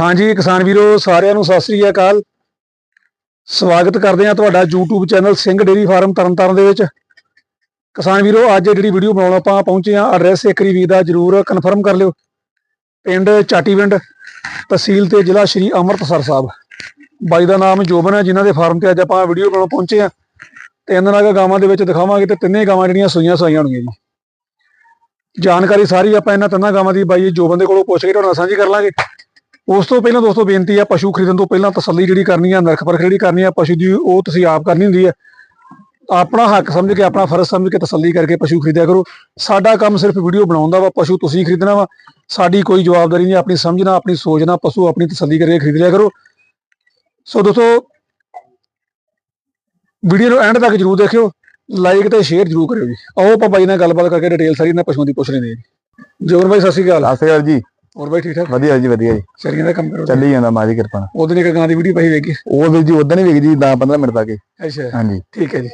ਹਾਂਜੀ, ਕਿਸਾਨ ਵੀਰੋ, ਸਾਰਿਆਂ ਨੂੰ ਸਤਿ ਸ੍ਰੀ ਅਕਾਲ। ਸਵਾਗਤ ਕਰਦੇ ਹਾਂ ਤੁਹਾਡਾ YouTube channel Singh dairy farm Tarn Taran ਦੇ ਵਿੱਚ। ਕਿਸਾਨ ਵੀਰੋ, ਅੱਜ ਜਿਹੜੀ ਵੀਡੀਓ ਬਣਾਉਣ ਆਪਾਂ ਪਹੁੰਚੇ ਹਾਂ, ਐਡਰੈਸ ਇੱਕ ਵਾਰੀ ਦਾ ਜਰੂਰ ਕਨਫਰਮ ਕਰ ਲਿਓ। ਪਿੰਡ ਚਾਟੀਵਿੰਡ, ਤਹਿਸੀਲ ਤੇ ਜ਼ਿਲ੍ਹਾ ਸ਼੍ਰੀ ਅੰਮ੍ਰਿਤਸਰ ਸਾਹਿਬ। ਬਾਈ ਦਾ ਨਾਮ ਜੋਬਨ ਹੈ, ਜਿਨ੍ਹਾਂ ਦੇ ਫਾਰਮ ਤੇ ਅੱਜ ਆਪਾਂ ਵੀਡੀਓ ਬਣਾਉਣ ਪਹੁੰਚੇ ਹਾਂ। ਤਿੰਨ ਨਗ ਗਾਵਾਂ ਦੇ ਵਿੱਚ ਦਿਖਾਵਾਂਗੇ ਤੇ ਤਿੰਨੇ ਗਾਵਾਂ ਜਿਹੜੀਆਂ ਸੂਈਆਂ ਸੂਈਆਂ ਹੋਣਗੀਆਂ ਜੀ। ਜਾਣਕਾਰੀ ਸਾਰੀ ਆਪਾਂ ਇਹਨਾਂ ਤਿੰਨਾਂ ਗਾਵਾਂ ਦੀ ਬਾਈ ਜੋਬਨ ਦੇ ਕੋਲੋਂ ਪੁੱਛ ਕੇ ਤੁਹਾਡੇ ਨਾਲ ਸਾਂਝੀ ਕਰ ਲਾਂਗੇ। ਉਸ ਤੋਂ ਪਹਿਲਾਂ ਦੋਸਤੋ ਬੇਨਤੀ ਆ, ਪਸ਼ੂ ਖਰੀਦਣ ਤੋਂ ਪਹਿਲਾਂ ਤਸੱਲੀ ਜਿਹੜੀ ਕਰਨੀ ਆ, ਨਰਖ ਪਰਖ ਜਿਹੜੀ ਕਰਨੀ ਆ, ਪਸ਼ੂ ਦੀ ਉਹ ਤੁਸੀਂ ਆਪ ਕਰਨੀ ਹੁੰਦੀ ਹੈ ਆਪਣਾ ਹੱਕ ਸਮਝ ਕੇ, ਆਪਣਾ ਫਰਜ਼ ਸਮਝ ਕੇ ਤਸੱਲੀ ਕਰਕੇ ਪਸ਼ੂ ਖਰੀਦਿਆ ਕਰੋ। ਸਾਡਾ ਕੰਮ ਸਿਰਫ ਵੀਡੀਓ ਬਣਾਉਂਦਾ ਵਾ, ਪਸ਼ੂ ਤੁਸੀਂ ਖਰੀਦਣਾ ਵਾ। ਸਾਡੀ ਕੋਈ ਜਵਾਬਦਾਰੀ ਨਹੀਂ, ਆਪਣੀ ਸਮਝਣਾ ਆਪਣੀ ਸੋਚਣਾ ਪਸ਼ੂ ਆਪਣੀ ਤਸੱਲੀ ਕਰਕੇ ਖਰੀਦ ਲਿਆ ਕਰੋ। ਸੋ ਦੋਸਤੋ, ਵੀਡੀਓ ਨੂੰ ਐਂਡ ਤੱਕ ਜਰੂਰ ਦੇਖਿਓ, ਲਾਈਕ ਤੇ ਸ਼ੇਅਰ ਜਰੂਰ ਕਰਿਓ ਜੀ। ਆਓ ਆਪਾਂ ਬਾਈ ਨਾਲ ਗੱਲਬਾਤ ਕਰਕੇ ਡਿਟੇਲ ਸਾਰੀ ਇਹਨਾਂ ਪਸ਼ੂਆਂ ਦੀ ਪੁੱਛ ਲੈਂਦੇ ਹਾਂ ਜੀ। ਜੋਰ ਬਾਈ, ਸਤਿ ਸ਼੍ਰੀ ਅਕਾਲ। ਸਤਿ ਸ਼੍ਰੀ ਅਕਾਲ ਜੀ। ਹੋਰ ਬਾਈ ਠੀਕ ਠਾਕ? ਵਧੀਆ ਜੀ ਵਧੀਆ ਜੀ। ਚਰੀਆਂ ਦਾ ਕੰਮ ਕਰੋ। ਚੱਲੀ ਜਾਂਦਾ ਮਾਜੀ ਕਿਰਪਾ ਨਾਲ। ਉਹਦੇ ਨੇ ਇੱਕ ਗਾਂ ਦੀ ਵੀਡੀਓ ਪਾਈ ਵੇਖੀ ਉਹ ਵੀ ਜੀ ਉਦੋਂ ਹੀ ਵਿਕ ਜੀ 10 15 ਮਿੰਟ ਤੱਕ। ਅੱਛਾ। ਹਾਂਜੀ। ਠੀਕ ਹੈ ਜੀ।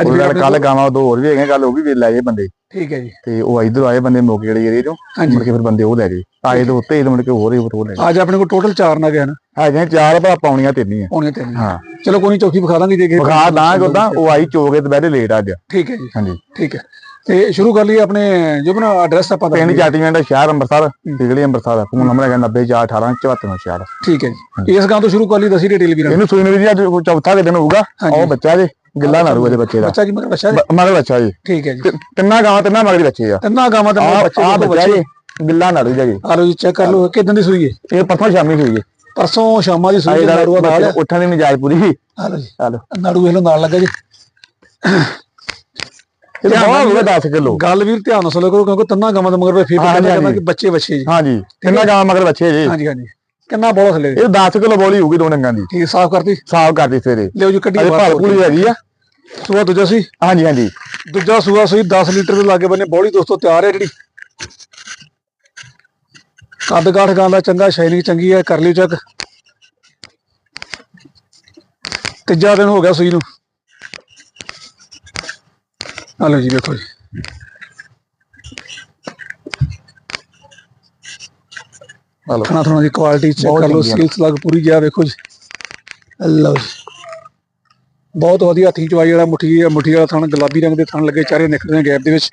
ਅੱਜ ਵੀ ਕੱਲ ਗਾਵਾਂ ਦੋ ਹੋਰ ਵੀ ਹੈਗੇ ਕੱਲ ਉਹ ਵੀ ਲੈ ਗਏ ਬੰਦੇ। ਠੀਕ ਹੈ ਜੀ। ਤੇ ਉਹ ਇਧਰ ਆਏ ਬੰਦੇ ਮੋਕੇ ਵਾਲੇ ਏਰੀਏ ਹਾਂਜੀ। ਮੁੜ ਕੇ ਫਿਰ ਬੰਦੇ ਉਹ ਲੈ ਗਏ। ਆਏ ਤਾਂ ਉੱਤੇ ਹੀ ਤੇ ਮੁੜ ਕੇ ਹੋਰ ਹੀ ਹੋਰ ਲੈ ਗਏ। ਅੱਜ ਆਪਣੇ ਕੋਲ ਟੋਟਲ 4 ਨਗ ਹਨ। ਹੈਗੇ ਚਾਰ ਭਾ ਪਾਉਣੀਆਂ ਤਿੰਨੀਆਂ ਪੌਣੀਆਂ ਤਿੰਨ ਹਾਂ ਚਲੋ ਕੋਈ ਨਹੀਂ ਚੌਥੀ ਵਿਖਾ ਦਾਂਗੇ ਜੇ ਵਿਖਾ ਦਾਂਗੇ ਉਦਾਂ ਉਹ ਆਈ ਚੋਗੇ ਤੇ ਬਹਿਰੇ ਲੇਟ ਅੱਜ। ਠੀਕ ਹੈ ਜੀ। ਹਾਂਜੀ। ਠੀਕ ਹੈ। ਤੇ ਸ਼ੁਰੂ ਕਰ ਲਈਏ ਆਪਣੇ ਜੋ ਬਣਾ ਐਡਰੈਸ ਆਪਾਂ ਦੱਸ ਪਿੰਡ ਦਈਏ। ਜਾਟੀਵਿੰਡ ਸ਼ਹਿਰ ਅੰਮ੍ਰਿਤਸਰ ਪਿਗਲੀ ਅੰਮ੍ਰਿਤਸਰ ਫੋਨ ਨੰਬਰ ਹੈਗਾ 90418 ਠੀਕ ਹੈ ਜੀ। ਇਸ ਗਾਂ ਤੋਂ ਸ਼ੁਰੂ ਕਰ ਲਈ ਦਸੀ ਡਿਟੇਲ ਵੀਰਾਂ ਇਹਨੂੰ ਸੂਈ ਨੂੰ ਜੀ ਅੱਜ ਚੌਥਾ ਕੁ ਦਿਨ ਹੋਊਗਾ। ਉਹ ਬੱਚਾ ਜੇ ਗਿੱਲਾ ਨਾ ਰੂਏ ਦੇ ਬੱਚੇ ਦਾ। ਬੱਚਾ ਕੀ ਮਗਰ ਬੱਚਾ ਜੀ? ਬ- ਮਗਰ ਬੱਚਾ ਜੀ। ਠੀਕ ਹੈ ਜੀ। ਤੇ ਤਿੰਨਾਂ ਗਾਵਾਂ ਤਿੰਨਾਂ ਮਗਰ ਬੱਚੇ ਆ। ਤਿੰਨਾਂ ਗਾਵਾਂ ਦੇ ਬੱਚੇ ਆ ਦੋ ਬੱਚਾ ਬੱਚੇ। ਜੀ ਗਿੱਲਾ ਨਾ ਰੂਜਾ ਜੀ ਆ ਲਓ ਜੀ ਚੈੱਕ ਕਰ ਲਓ ਕਿਦਾਂ ਦੀ ਸੂਈ ਹੈ? ਇਹ ਪਰਸੋਂ ਸ਼ਾਮੀ ਹੋਈ ਜੀ ਪਰਸੋਂ ਸ਼ਾਮਾਂ ਦੀ ਸੂਈ ਆਏ ਦੇ ਦਾ ਨਾੜੂਆ ਨਾਲ। ਉੱਠਣ ਦੀ ਨਜਾਇਜ਼ ਪੂਰੀ। ਸੀ ਆ ਲਓ ਜੀ। ਚਲੋ ਨਾੜੂ ਇਹਨੂੰ ਨਾਲ ਲੱਗਾ ਜੀ। ਇਹ ਤਾਂ ਬਹੁਤ ਹੋਊਗਾ 10 ਕਿਲੋ। ਗੱਲ ਵੀਰ ਧਿਆਨ ਨਾਲ ਸੁਣੋ ਕਰੋ ਕਿਉਂਕਿ ਤਿੰਨਾਂ ਗਾਵਾਂ ਦੇ ਮਗਰ ਫੇਰ ਹਾਂਜੀ, ਕਹਿੰਦਾ ਹਾਂਜੀ। ਕਿ ਬੱਚੇ ਬੱਚੇ ਜੀ। ਹਾਂਜੀ ਤਿੰਨਾਂ ਗਾਵਾਂ ਮਗਰ ਬੱਚੇ ਜੀ। ਹਾਂਜੀ ਹਾਂਜੀ। ਕਿੰਨਾ ਬੋਲਾ ਥੱਲੇ ਇਹ 10 ਕਿਲੋ ਬੋਲੀ ਹੋਊਗੀ ਦੋ ਡੰਗਾਂ ਦੀ। ਠੀਕ ਸਾਫ਼ ਕਰਤੀ? ਸਾਫ਼ ਕਰਦੀ ਸਵੇਰੇ। ਲਿਓ ਜੀ ਕੱਢੀ ਅਜੇ ਬਾਹਰ ਭਰ ਪੂਰੀ ਹੈਗੀ ਆ। ਸੂਆ ਦੂਜਾ ਸੀ? ਹਾਂਜੀ ਹਾਂਜੀ। ਦੂਜਾ ਸੂਆ ਸੂਈ 10 ਲੀਟਰ ਦੇ ਲਾਗੇ ਬੰਨੇ ਬੋਲੀ ਦੋਸਤੋ ਤਿਆਰ ਹੈ ਜਿਹੜੀ। ਕੱਦ ਕਾਠ ਗਾਂ ਦਾ ਚੰਗਾ ਸ਼ੈਲਿੰਗ ਚੰਗੀ ਹੈ ਕਰ ਲਿਓ ਚੈੱਕ ਤੀਜਾ ਦਿਨ ਹੋ ਗਿਆ ਸੂਈ ਨੂੰ। ਆ ਲਓ ਜੀ ਵੇਖੋ ਜੀ। ਹਲੋ ਖਾਣਾ ਥੋੜਾ ਦੀ ਕੁਆਲਿਟੀ ਚੈੱਕ ਕਰ ਲਓ ਆ। ਸਕਿਲਸ ਲੱਗ ਪੂਰੀ ਗਿਆ ਵੇਖੋ ਜੀ। ਲਓ ਜੀ। ਬਹੁਤ ਵਧੀਆ ਹੱਥੀ ਚਵਾਈ ਵਾਲਾ ਮੁੱਠੀ ਮੁੱਠੀ ਵਾਲਾ ਥਣ ਗੁਲਾਬੀ ਰੰਗ ਦੇ ਥਣ ਲੱਗੇ ਚਾਰੇ ਨਿਕਲਦੇ ਨੇ ਗੈਪ ਦੇ ਵਿੱਚ।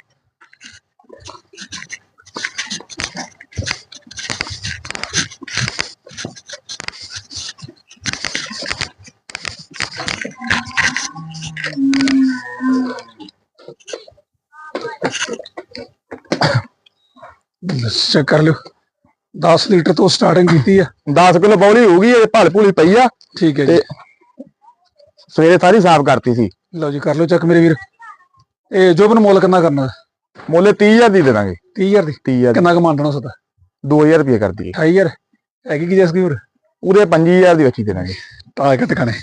ਚੈੱਕ ਕਰ ਲਿਓ। 10 ਲੀਟਰ ਤੋਂ ਸਟਾਰਟਿੰਗ ਕੀਤੀ ਆ। 10 ਕਿਲੋ ਬੋਲੀ ਹੋਊਗੀ ਇਹ ਭਲ ਭੂਲੀ ਪਈ ਆ। ਠੀਕ ਹੈ ਜੀ। ਸਵੇਰੇ ਸਾਰੀ ਸਾਫ਼ ਕਰਤੀ ਸੀ। ਲਓ ਜੀ ਕਰ ਲਓ ਚੈੱਕ ਮੇਰੇ ਵੀਰ। ਇਹ ਜੋਬਨ ਮੁੱਲ ਕਿੰਨਾ ਕਰਨਾ? ਮੁੱਲ 30000 ਦੀ ਦੇ ਦਾਂਗੇ। 30000 ਦੀ? 30000 ਕਿੰਨਾ ਕਮਾਂਡਣਾ ਸਦਾ 2000 ਰੁਪਏ ਕਰ ਦਈਏ। 28000 ਹੈਗੀ ਕੀ ਜਸ ਕੀ ਹੋਰ? ਪੂਰੇ 25000 ਦੀ ਬੱਚੀ ਦੇ ਦਾਂਗੇ। ਤਾਂ ਕਿ ਟਿਕਾਣੇ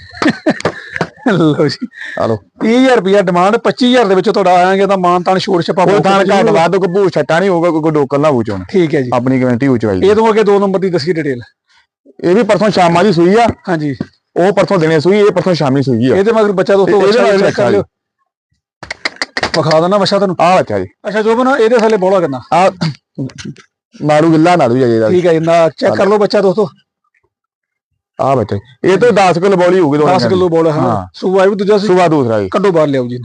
ਲਓ ਜੀ। ਹਲੋ 30000 ਰੁਪਿਆ ਡਿਮਾਂਡ 25000 ਦੇ ਵਿੱਚ ਤੁਹਾਡਾ ਆਇਆਗੇ ਤਾਂ ਮਾਨ ਤਾਨ ਛੋੜ ਛਪਾ ਕੋਈ ਜ਼ਰੂਰ ਘੱਟ ਵੱਧ ਕੋਈ ਭੂ ਛੱਟਾ ਨਹੀਂ ਹੋਊਗਾ ਕੋਈ ਡੋਕਲ ਨਾ ਹੋਊ ਠੀਕ ਹੈ ਜੀ। ਆਪਣੀ ਗਾਰੰਟੀ ਹੋ ਚਵਾਈ ਇਹ ਤੋਂ ਅੱਗੇ ਦੋ ਨੰਬਰ ਦੀ ਦੱਸੀ ਡਿਟੇਲ ਇਹ ਵੀ ਪਰਸੋਂ ਸ਼ਾਮਾਂ ਦੀ ਸੂਈ ਆ। ਹਾਂਜੀ। ਉਹ ਪਰਸੋਂ ਦਿਨੇ ਸੂਈ ਇਹ ਪਰਸੋਂ ਸ਼ਾਮੀ ਸੂਈ ਆ। ਇਹਦੇ ਮਗਰ ਬੱਚਾ ਦੋਸਤੋ ਇਹਦੇ ਬੱਚਾ ਨਾਲ ਵਿਖਾ ਦੇਣਾ ਬੱਚਾ ਤੁਹਾਨੂੰ ਆ ਬੱਚਾ ਜੀ। ਅੱਛਾ ਜੋਬਨ ਇਹਦੇ ਥੱਲੇ ਬੋਲਾ ਕਰਨਾ। ਆ ਨਾੜੂ ਗਿੱਲਾ ਨਾੜੂ ਜਾਈ ਦਾ। ਠੀਕ ਹੈ ਜੀ ਨਾ ਚੈੱਕ ਕਰ ਲਓ ਬੱਚਾ ਦੋਸਤੋ। ਆ ਬੱਚਾ। ਇਹ ਤੋਂ 10 ਕਿਲੋ ਬੋਲੀ ਹੋਊਗੀ 10 ਕਿਲੋ ਬੋਲਾ ਹਾਂ। ਹਾਂ। ਸੂਆ ਵੀ ਦੂਜਾ ਸੀ। ਦੂਸਰਾ ਜੀ। ਕੱਢੋ ਬਾਹਰ ਲਿਆਓ ਜੀ।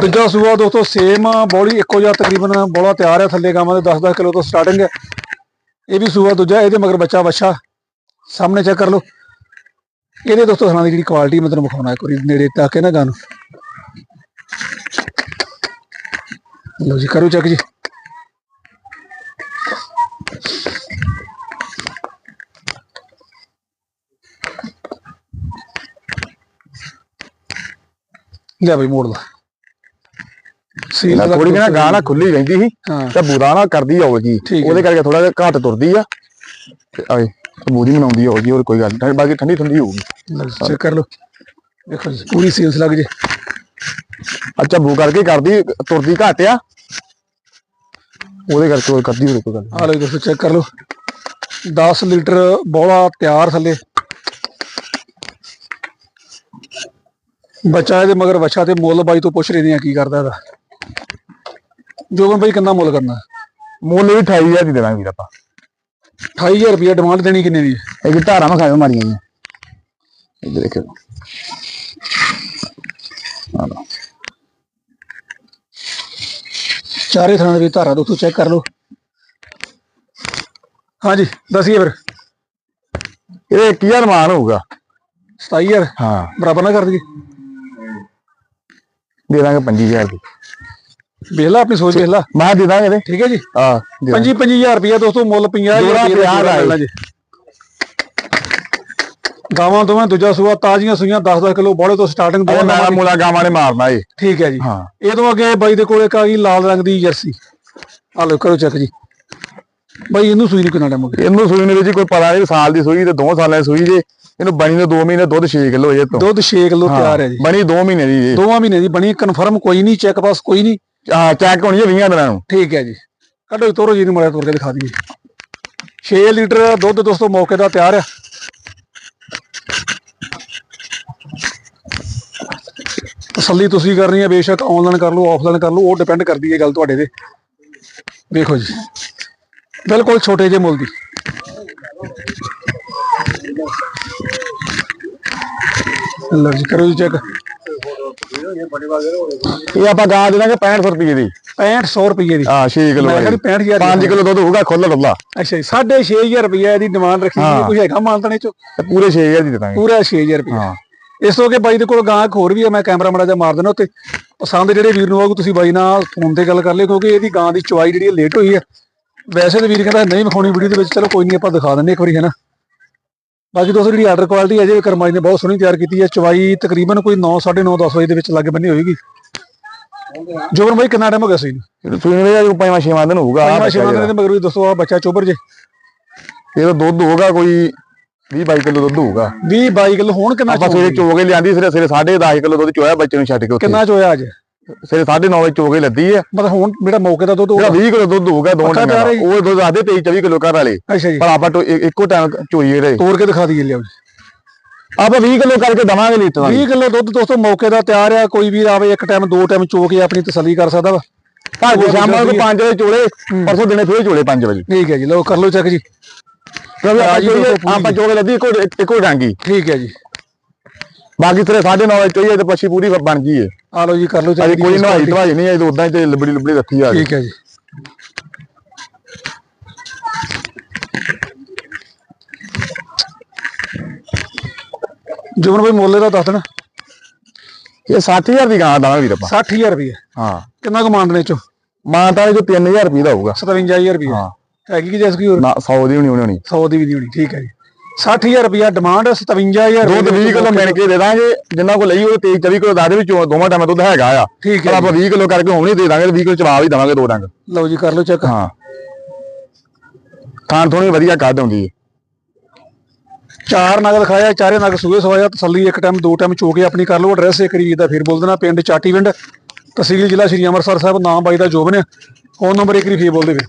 ਦੂਜਾ ਸੂਆ ਦੋਸਤੋ ਸੇਮ ਬੋਲੀ ਇੱਕੋ ਜਿਹਾ ਤਕਰੀਬਨ ਬੋਲਾ ਤਿਆਰ ਹੈ। ਥੱਲੇ ਗਾਵਾਂ ਦੇ 10-10 ਕਿਲੋ ਤੋਂ ਸਟਾਰਟਿੰਗ ਹੈ। ਇਹ ਵੀ ਸੂਆ ਦੂਜਾ ਇਹਦੇ ਮਗਰ ਬੱਚਾ ਬੱਚਾ ਸਾਹਮਣੇ ਚੈੱਕ ਕਰ ਲਓ। ਇਹਦੇ ਦੋਸਤੋ ਹਣਾ ਦੀ ਜਿਹੜੀ ਕੁਆਲਿਟੀ ਮੈਂ ਤੁਹਾਨੂੰ ਵਿਖਾਉਣਾ ਇੱਕ ਵਾਰੀ ਨੇੜੇ ਤੱਕ ਕੇ ਨਾ ਗਾਂ ਨੂੰ ਲਓ ਜੀ ਕਰੋ ਚੈੱਕ ਜੀ। ਲੈ ਬਈ ਮੋੜ ਲਾ। ਸੀਲ ਦਾ ਥੋੜੀ ਜਿਹੀ ਗਾਂ ਨਾ ਖੁੱਲੀ ਰਹਿੰਦੀ ਸੀ ਹਾਂ। ਤੇ ਬੂਦਾ ਨਾ ਕਰਦੀ ਹੋਵੇ ਜੀ। ਠੀਕ ਹੈ। ਉਹਦੇ ਕਰਕੇ ਥੋੜਾ ਜਿਹਾ ਘੱਟ ਤੁਰਦੀ ਆ। ਤੇ ਆਏ ਬੂਦੀ ਮਨਾਉਂਦੀ ਹੋਵੇ ਜੀ ਹੋਰ ਕੋਈ ਗੱਲ ਨਹੀਂ ਬਾਕੀ ਠੰਡੀ ਠੰਡੀ ਹੋਊਗੀ। ਚੈੱਕ ਕਰ ਲਓ। ਦੇਖੋ ਜੀ ਪੂਰੀ ਸੀਲਸ ਲੱਗ ਜੇ। ਅੱਛਾ ਬੂ ਕਰਕੇ ਕਰਦੀ ਤੁਰਦੀ ਘੱਟ ਆ। ਉਹਦੇ ਕਰਕੇ ਕੋਈ ਕਰਦੀ ਹੋਵੇ ਕੋਈ ਗੱਲ। ਨੀ। ਆ ਲਓ ਜੀ ਦੋਸਤੋ ਚੈੱਕ ਕਰ ਲਓ। 10 ਲੀਟਰ ਬੋਲਾ ਤਿਆਰ ਥੱਲੇ। ਬੱਚਾ ਇਹਦੇ ਮਗਰ ਬੱਚਾ ਤੇ ਮੁੱਲ ਬਾਈ ਤੋਂ ਪੁੱਛ ਰਹੇ ਨੇ ਕੀ ਕਰਦਾ ਇਹਦਾ। ਜੋਬਨ ਬਾਈ ਕਿੰਨਾ ਮੁੱਲ ਕਰਨਾ। ਮੁੱਲ ਵੀ 28000 ਦੀ ਦੇਵਾਂਗੇ ਵੀਰ ਆਪਾਂ। 28000 ਰੁਪਏ ਡਿਮਾਂਡ ਦੇਣੀ ਕਿੰਨੇ ਦੀ ਇਹ ਧਾਰਾਂ ਮੈਂ ਖਾਇਓ ਮਾਰੀਆਂ ਜੀ ਇੱਧਰ ਦੇਖੋ। ਚਾਰੇ ਥਾਂ ਦੇ ਧਾਰਾ ਦੋਸਤੋ ਚੈੱਕ ਕਰ ਲਓ। ਹਾਂਜੀ ਦੱਸੀਏ ਫਿਰ। ਇਹਦੇ 1000 ਮਾਨ ਹੋਊਗਾ। 27000 ਹਾਂ। ਬਰਾਬਰ ਨਾ ਕਰ ਦਈਏ। ਦੇ ਦਾਂਗੇ 25000 ਦੀ। ਵੇਖ ਲਾ ਆਪਣੀ ਸੋਚ ਵੇਖ ਲਾ ਮੈਂ ਦੇ ਦਾਂਗੇ ਠੀਕ ਹੈ ਜੀ? ਆ ਦੇ ਦਾਂਗੇ। 25 25000 ਰੁਪਏ ਦੋਸਤੋ ਮੁੱਲ 50000 ਜੋੜਾ ਦਾ ਪੰਜਾਹ ਦਾ ਜੀ। ਗਾਵਾਂ ਦੋਵਾਂ ਦੂਜਾ ਸੂਆ ਤਾਜ਼ੀਆਂ ਸੂਈਆਂ 10-10 ਕਿਲੋ ਬੋਲੇ ਤੋਂ ਸਟਾਰਟਿੰਗ ਦੋ ਮੈਂ ਮੂਲਾ ਗਾਵਾਂ ਨੇ ਮਾਰਨਾ ਏ ਠੀਕ ਹੈ ਜੀ। ਹਾਂ। ਇਹ ਤੋਂ ਅੱਗੇ ਬਾਈ ਦੇ ਕੋਲੇ ਇੱਕ ਆ ਗਈ ਲਾਲ ਰੰਗ ਦੀ ਜਰਸੀ। ਆ ਲਓ ਕਰੋ ਚੈੱਕ ਜੀ। ਬਾਈ ਇਹਨੂੰ ਸੂਈ ਨੂੰ ਕਿੰਨਾ ਟਾਈਮ ਹੋ ਗਿਆ? ਇਹਨੂੰ ਸੂਈ ਨੂੰ ਜੀ ਕੋਈ ਪਤਾ ਨਹੀਂ ਸਾਲ ਦੀ ਸੂਈ ਤੇ 2 ਸਾਲਾਂ ਦੀ ਸੂਈ ਜੇ। ਇਹਨੂੰ ਬਣੀ ਨੂੰ 2 ਮਹੀਨੇ ਦੁੱਧ 6 ਕਿਲੋ ਜੇ ਤੋਂ। ਦੁੱਧ 6 ਕਿਲੋ ਤਿਆਰ ਹੈ ਜੀ। ਬਣੀ 2 ਮਹੀਨੇ ਦੀ ਜੀ। ਦੋਵਾਂ ਮਹੀਨੇ ਦੀ ਬਣੀ ਕਨਫਰਮ ਕੋਈ ਨਹੀਂ ਚੈੱਕ ਪਾਸ ਕੋਈ ਨਹੀਂ। ਹਾਂ ਚੈੱਕ ਹੋਣੀ ਹੈ 20 ਦਿਨਾਂ ਨੂੰ। ਠੀਕ ਹੈ ਜੀ। ਕੱਢੋ ਜੀ, ਤੋਰੋ ਜੀ ਨੂੰ ਮੜਾ ਤੋਰ ਕੇ ਦਿਖਾ ਦਈਏ। 6 ਲੀਟਰ ਦੁੱਧ ਦੋਸਤੋ ਮੌਕੇ ਦਾ ਤਿਆਰ ਆ ਤਸੱਲੀ ਤੁਸੀਂ ਕਰਨੀ ਹੈ ਬੇਸ਼ੱਕ ਆਨਲਾਈਨ ਕਰ ਲਓ ਆਫਲਾਈਨ ਕਰ ਲਓ ਉਹ ਡਿਪੈਂਡ ਕਰਦੀ ਹੈ ਗੱਲ ਤੁਹਾਡੇ ਤੇ। ਦੇਖੋ ਜੀ। ਬਿਲਕੁਲ ਛੋਟੇ ਜਿਹੇ ਮੁੱਲ ਦੀ। ਲਓ ਜੀ ਕਰੋ ਜੀ ਚੈੱਕ ਇਹ ਆਪਾਂ ਗਾਂ ਦੇ ਦਾਂਗੇ 6500 ਰੁਪਏ ਦੀ। 6500 ਰੁਪਏ ਦੀ। ਹਾਂ 6 ਕਿਲੋ ਮੈਂ ਕਹਿੰਦੀ 65000 5 ਕਿਲੋ ਦੁੱਧ ਹੋਊਗਾ ਖੁੱਲਾ ਡੁੱਲਾ ਅੱਛਾ ਜੀ 6500 ਰੁਪਏ ਦੀ ਡਿਮਾਂਡ ਰੱਖੀ ਸੀ ਕੁਝ ਹੈਗਾ ਮਾਨਤਣੇ ਚ? ਪੂਰੇ 6000 ਦੀ ਦੇ ਦਾਂਗੇ। ਪੂਰਾ 6000 ਰੁਪਏ ਹਾਂ। ਇਸ ਤੋਂ ਅੱਗੇ ਬਾਈ ਦੇ ਕੋਲ ਗਾਂ ਹੋਰ ਵੀ ਹੈ ਮੈਂ ਕੈਮਰਾ ਮੜਾ ਜਾ ਮਾਰ ਦੇਣਾ ਉੱਤੇ। ਪਸੰਦ ਜਿਹੜੇ ਵੀਰ ਨੂੰ ਆਊ ਤੁਸੀਂ ਬਾਈ ਨਾਲ ਫੋਨ ਤੇ ਗੱਲ ਕਰ ਲਿਓ ਕਿਉਂਕਿ ਇਹਦੀ ਗਾਂ ਦੀ ਚਵਾਈ ਜਿਹੜੀ ਲੇਟ ਹੋਈ ਹੈ। ਵੈਸੇ ਤਾਂ ਵੀਰ ਕਹਿੰਦਾ ਨਹੀਂ ਵਿਖਾਉਣੀ ਵੀਡੀਓ ਦੇ ਵਿੱਚ ਚਲੋ ਕੋਈ ਨਹੀਂ ਆਪਾਂ ਦਿਖਾ ਦਿੰਦੇ ਇੱਕ ਵਾਰੀ ਹੈ ਨਾ? ਬਾਕੀ ਦੋਸਤੋ ਜਿਹੜੀ ਆਰਡਰ ਕੁਆਲਿਟੀ ਹੈ ਜੇ ਕਰਮਾਈ ਨੇ ਬਹੁਤ ਸੋਹਣੀ ਤਿਆਰ ਕੀਤੀ ਹੈ। ਚਵਾਈ ਤਕਰੀਬਨ ਕੋਈ 9 9:30 10 ਵਜੇ ਦੇ ਵਿੱਚ ਲੱਗ ਬੰਨੀ ਹੋਏਗੀ। ਜੋਬਨ ਬਾਈ ਕਿੰਨਾ ਟਾਈਮ ਹੋ ਗਿਆ ਸੀ? ਇਹ ਸੂਈ ਨੂੰ ਜੀ ਪੰਜਵਾਂ ਛੇਵਾਂ ਦਿਨ ਹੋਊਗਾ ਪੰਜਵਾਂ ਬੱਚਾ ਛੇਵਾਂ ਦਿਨ ਦੇ ਮਗਰ ਵੀ ਦੋਸਤੋ ਆ ਬੱਚਾ ਚੋਬਰ ਜੇ। ਇਹਦਾ ਦੁੱਧ ਹੋਊਗਾ ਕੋਈ 20 22 ਕਿਲੋ ਦੁੱਧ ਹੋਊਗਾ। 20 22 ਕਿਲੋ ਹੁਣ ਕਿੰਨਾ ਚੋਗੇ ਲਿਆਂਦੀ ਸਿਰੇ ਸਿਰੇ 10.5 ਕਿਲੋ ਦੁੱਧ ਚੋਇਆ ਬੱਚੇ ਨੂੰ ਛੱਡ ਕੇ ਉੱਥੇ। ਕਿੰਨਾ ਚੋਇਆ ਅੱਜ? ਸਿਰੇ 9:30 ਵਜੇ ਚੋਗੇ ਲੱਦੀ ਹੈ ਮਤਲਬ ਹੁਣ ਜਿਹੜਾ ਮੌਕੇ ਦਾ ਦੁੱਧ ਜਿਹੜਾ 20 ਕਿਲੋ ਦੁੱਧ ਹੋਊਗਾ ਦੋ ਟਾਈਮ। ਉਹ ਦੁੱਧ ਆਦੇ 23 24 ਕਿਲੋ ਘਰ ਵਾਲੇ। ਅੱਛਾ ਜੀ। ਪਰ ਆਪਾਂ ਇੱਕੋ ਟਾਈਮ ਚੋਈਏ ਰਹੇ ਤੋੜ ਕੇ ਦਿਖਾ ਦਈਏ ਲਿਆਓ ਜੀ। ਆਪਾਂ 20 ਕਿਲੋ ਕਰਕੇ ਦਵਾਂਗੇ ਲੀਟਰ ਦਾ 20 ਕਿਲੋ ਦੁੱਧ ਦੋਸਤੋ ਮੌਕੇ ਦਾ ਤਿਆਰ ਆ। ਕੋਈ ਵੀ ਆਵੇ ਇੱਕ ਟਾਈਮ ਦੋ ਟਾਈਮ ਚੋ ਕੇ ਆਪਣੀ ਤਸੱਲੀ ਕਰ ਸਕਦਾ ਵਾ। ਭਾਜੀ ਸ਼ਾਮਾਂ ਨੂੰ 5 ਵਜੇ ਚੋਲੇ ਪਰਸੋਂ ਦਿਨੇ ਫੇਰ ਚੋਲੇ 5 ਵਜੇ। ਠੀਕ ਹੈ ਜੀ ਲਓ ਕਰ ਲਓ ਚੈੱਕ ਜੀ। ਆਪਾਂ ਚੋਗੇ ਲੱਦੀ ਇੱਕੋ ਇੱਕੋ ਡਾਂਗੀ। ਠੀਕ ਹੈ ਜੀ। ਬਾਕੀ 9:30 ਵਜੇ ਚੋਈਏ ਤੇ ਪੱਛੀ ਪੂਰੀ ਬਣ ਗਈ ਏ। ਆ ਲਓ ਜੀ ਕਰ ਲਓ ਅਜੇ ਕੋਈ ਨਵਾਈ ਧਵਾਈ ਨਹੀਂ ਅਜੇ ਉਦਾਂ ਹੀ ਤੇ ਲਿਬੜੀ ਲਿਬੜੀ ਰੱਖੀ ਆ। ਠੀਕ ਹੈ ਜੀ। ਜੁਬਨ ਭਾਈ ਮੋਲੇ ਦਾ ਦੱਸ ਦੇਣਾ। ਇਹ 60000 ਦੀ ਗਾਂ ਦਾਂਗੇ ਵੀਰ ਆਪਾਂ। 60000 ਰੁਪਏ ਹਾਂ। ਕਿੰਨਾ ਕੁ ਮੰਨਦੇ ਚੋ? ਮਾਂ ਤਾਂ ਇਹ ਜੋ 3000 ਰੁਪਏ ਦਾ ਹੋਊਗਾ। 57000 ਰੁਪਏ ਹਾਂ। ਹੈਗੀ ਕਿ ਜੈਸ ਕੀ ਹੋਰ? ਨਾ 100 ਦੀ ਹੋਣੀ ਹੋਣੀ। 100 ਦੀ ਵੀ ਨਹੀਂ ਹੋਣੀ ਠੀਕ ਹੈ ਜੀ। 60000 ਰੁਪਏ ਡਿਮਾਂਡ 57000 ਦੁੱਧ 20 ਕਿਲੋ ਮਿਣ ਕੇ ਦੇ ਦਾਂਗੇ ਜਿੰਨਾ ਕੋ ਲਈ ਉਹ 23 24 ਕਿਲੋ ਦਾ ਦੇ ਵਿੱਚੋਂ ਦੋਵਾਂ ਟਾਈਮਾਂ ਦੁੱਧ ਹੈਗਾ ਆ। ਠੀਕ ਹੈ ਆਪਾਂ 20 ਕਿਲੋ ਕਰਕੇ ਹੁਣ ਹੀ ਦੇ ਦਾਂਗੇ 20 ਕਿਲੋ ਚਵਾ ਵੀ ਦਵਾਂਗੇ ਦੋ ਡੰਗ ਲਓ ਜੀ ਕਰ ਲਓ ਚੈੱਕ ਹਾਂ। ਖਾਣ ਥੋੜੀ ਵਧੀਆ ਕੱਢ ਆਉਂਦੀ ਹੈ ਚਾਰ ਨਗ ਦਿਖਾਇਆ ਚਾਰੇ ਨਗ ਸੂਏ ਸਵਾਇਆ ਤਸੱਲੀ ਇੱਕ ਟਾਈਮ ਦੋ ਟਾਈਮ ਚੋ ਕੇ ਆਪਣੀ ਕਰ ਲਓ ਐਡਰੈਸ ਇੱਕ ਰੀਜ ਦਾ ਫਿਰ ਬੋਲ ਦੇਣਾ ਪਿੰਡ ਚਾਟੀਵਿੰਡ ਤਹਿਸੀਲ ਜ਼ਿਲ੍ਹਾ ਸ਼੍ਰੀ ਅੰਮ੍ਰਿਤਸਰ ਸਾਹਿਬ ਨਾਮ ਬਾਈ ਦਾ ਜੋਬਨ ਫੋਨ ਨੰਬਰ ਇੱਕ ਰੀ ਫੇਰ ਬੋਲਦੇ ਫਿਰ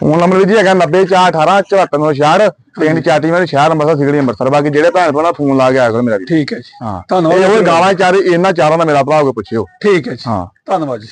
ਫੋਨ ਨੰਬਰ ਵੀ ਜੀ ਹੈਗਾ 90418 7496 ਪਿੰਡ ਚਾਟੀ ਮੇਰੇ ਸ਼ਹਿਰ ਅੰਮ੍ਰਿਤਸਰ ਸਿਗੜੀ ਅੰਮ੍ਰਿਤਸਰ। ਬਾਕੀ ਜਿਹੜੇ ਭੈਣ ਭਰਾ ਫੋਨ ਲਾ ਕੇ ਆਇਆ ਕਰੋ ਮੇਰਾ ਵੀ ਠੀਕ ਹੈ ਜੀ। ਹਾਂ। ਧੰਨਵਾਦ ਇਹ ਗਾਵਾਂ ਚਾਰੇ ਇਹਨਾਂ ਚਾਰਾਂ ਦਾ ਮੇਰਾ ਭਰਾ ਹੋ ਕੇ ਪੁੱਛਿਓ। ਠੀਕ ਹੈ ਜੀ। ਹਾਂ। ਧੰਨਵਾਦ ਜੀ।